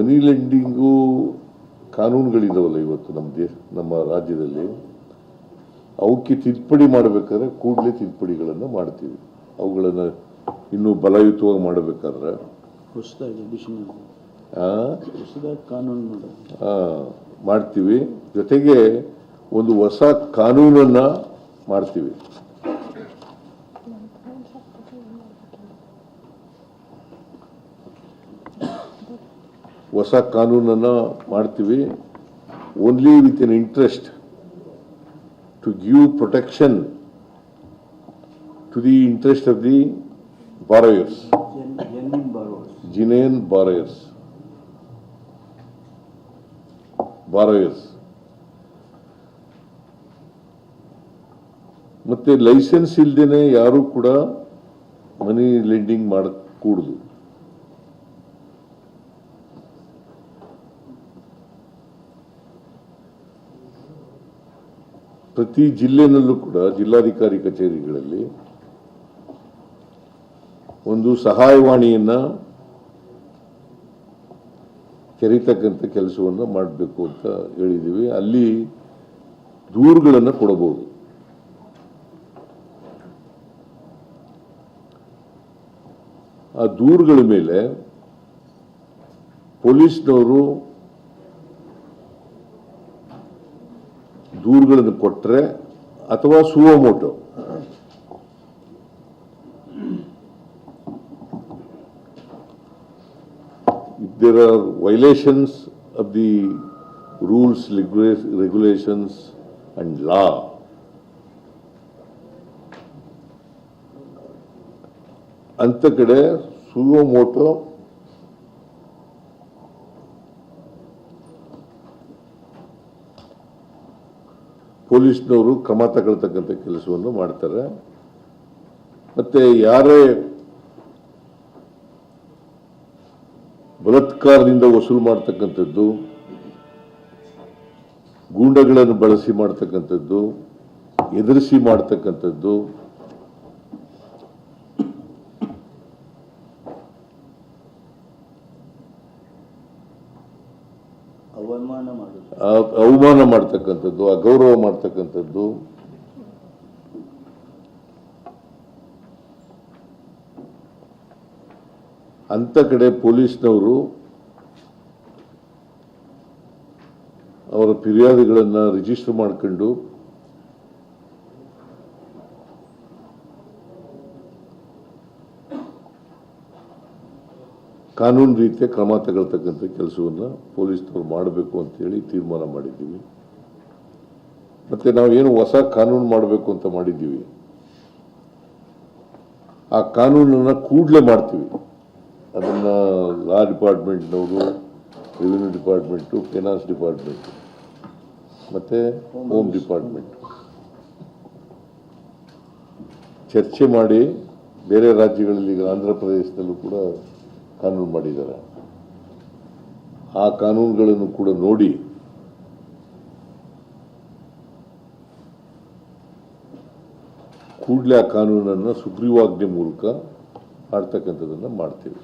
ಮನಿ ಲೆಂಡಿಂಗು ಕಾನೂನುಗಳಿದಾವಲ್ಲ ಇವತ್ತು ನಮ್ಮ ದೇಶ ನಮ್ಮ ರಾಜ್ಯದಲ್ಲಿ? ಅವಕ್ಕೆ ತಿದ್ದುಪಡಿ ಮಾಡಬೇಕಾದ್ರೆ ಕೂಡಲೇ ತಿದ್ದುಪಡಿಗಳನ್ನು ಮಾಡ್ತೀವಿ. ಅವುಗಳನ್ನು ಇನ್ನೂ ಬಲಯುತವಾಗಿ ಮಾಡಬೇಕಾದ್ರೆ? ಮಾಡ್ತೀವಿ. ಜೊತೆಗೆ ಒಂದು ಹೊಸ ಕಾನೂನನ್ನು ಮಾಡ್ತೀವಿ. ಹೊಸ ಕಾನೂನನ್ನು ಮಾಡ್ತೀವಿ. Only with an interest to give protection to the interest of the borrowers genuine borrowers borrowers ಮತ್ತೆ ಲೈಸೆನ್ಸ್ ಇಲ್ದೇನೆ ಯಾರು ಕೂಡ ಮನಿ ಲೆಂಡಿಂಗ್ ಮಾಡಕೂಡುದು ಪ್ರತಿ ಜಿಲ್ಲೆನಲ್ಲೂ ಕೂಡ ಜಿಲ್ಲಾಧಿಕಾರಿ ಕಚೇರಿಗಳಲ್ಲಿ ಒಂದು ಸಹಾಯವಾಣಿಯನ್ನು ತೆರೀತಕ್ಕಂಥ ಕೆಲಸವನ್ನು ಮಾಡಬೇಕು ಅಂತ ಹೇಳಿದ್ದೀವಿ. ಅಲ್ಲಿ ದೂರುಗಳನ್ನು ಕೊಡಬಹುದು. ಆ ದೂರುಗಳ ಮೇಲೆ ಪೊಲೀಸ್ನವರು ದೂರುಗಳನ್ನು ಕೊಟ್ಟರೆ ಅಥವಾ suo motu there are violations of the rules regulations and law ಅಂತ ಕಡೆ ಸುವಮೋಟೋ ಪೊಲೀಸ್ನವರು ಕ್ರಮ ತಗೊಳ್ತಕ್ಕಂಥ ಕೆಲಸವನ್ನು ಮಾಡ್ತಾರೆ. ಮತ್ತೆ ಯಾರೇ ಬಲತ್ಕಾರದಿಂದ ವಸೂಲು ಮಾಡ್ತಕ್ಕಂಥದ್ದು, ಗೂಂಡಗಳನ್ನು ಬಳಸಿ ಮಾಡ್ತಕ್ಕಂಥದ್ದು, ಎದುರಿಸಿ ಮಾಡ್ತಕ್ಕಂಥದ್ದು ಅವಮಾನ ಮಾಡ್ತಕ್ಕಂಥದ್ದು ಅಗೌರವ ಮಾಡ್ತಕ್ಕಂಥದ್ದು. ಅಂತ ಕಡೆ ಪೊಲೀಸ್ನವರು ಅವರ ಫಿರ್ಯಾದಿಗಳನ್ನು ರಿಜಿಸ್ಟರ್ ಮಾಡ್ಕೊಂಡು ಕಾನೂನು ರೀತಿಯ ಕ್ರಮ ತಗೊಳ್ತಕ್ಕಂಥ ಕೆಲಸವನ್ನು ಪೊಲೀಸ್ನವ್ರು ಮಾಡಬೇಕು ಅಂತೇಳಿ ತೀರ್ಮಾನ ಮಾಡಿದ್ದೀವಿ. ಮತ್ತೆ ನಾವು ಏನು ಹೊಸ ಕಾನೂನು ಮಾಡಬೇಕು ಅಂತ ಮಾಡಿದ್ದೀವಿ. ಆ ಕಾನೂನನ್ನು ಕೂಡಲೇ ಮಾಡ್ತೀವಿ. ಅದನ್ನ ಲಾ ಡಿಪಾರ್ಟ್ಮೆಂಟ್ನವರು, ರೆವಿನ್ಯೂ ಡಿಪಾರ್ಟ್ಮೆಂಟು, ಫೈನಾನ್ಸ್ ಡಿಪಾರ್ಟ್ಮೆಂಟ್, ಮತ್ತೆ ಹೋಮ್ ಡಿಪಾರ್ಟ್ಮೆಂಟ್. ಚರ್ಚೆ ಮಾಡಿ ಬೇರೆ ರಾಜ್ಯಗಳಲ್ಲಿ ಈಗ ಆಂಧ್ರ ಪ್ರದೇಶದಲ್ಲೂ ಕೂಡ ಕಾನೂನು ಮಾಡಿದ್ದಾರೆ. ಆ ಕಾನೂನುಗಳನ್ನು ಕೂಡ ನೋಡಿ ಕೂಡಲೇ ಆ ಕಾನೂನನ್ನು ಸುಗ್ರೀವಾಜ್ಞೆ ಮೂಲಕ ಮಾಡ್ತಕ್ಕಂಥದ್ದನ್ನು ಮಾಡ್ತೀವಿ.